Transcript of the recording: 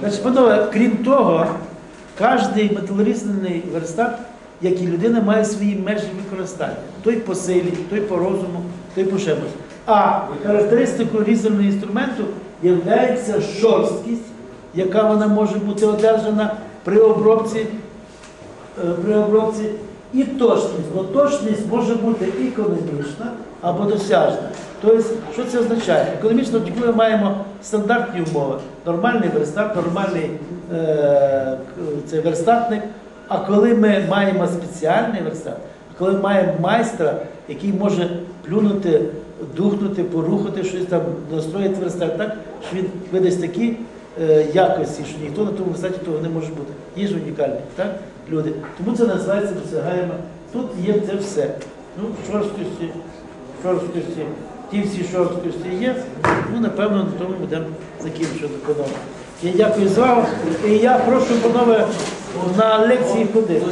Значить, панове, крім того, кожний металорізний верстат, як і людина, має свої межі використання. Той по силі, той по розуму, той по чомусь. А характеристикою різального інструменту є шорсткість, яка вона може бути одержана при обробці, е, при обробці і точність. Бо точність може бути економічна або досяжна. Тобто, що це означає? Економічно тільки ми маємо стандартні умови. Нормальний верстат, нормальний е, к- це верстатник. А коли ми маємо спеціальний верстат, коли ми маємо майстра, який може плюнути, духнути, порухати щось там, настроїти верстат так, що він видасть такі якості, що ніхто на тому верстаті того не може бути. Є ж унікальні, так? Люди. Тому це називається досягаємо. Тут є це все. Ну, шорсткості, шорсткості, ті всі шорсткості є. Ну, напевно, на тому будемо закінчувати панове. Я дякую за увагу. І я прошу, панове, на лекції ходити.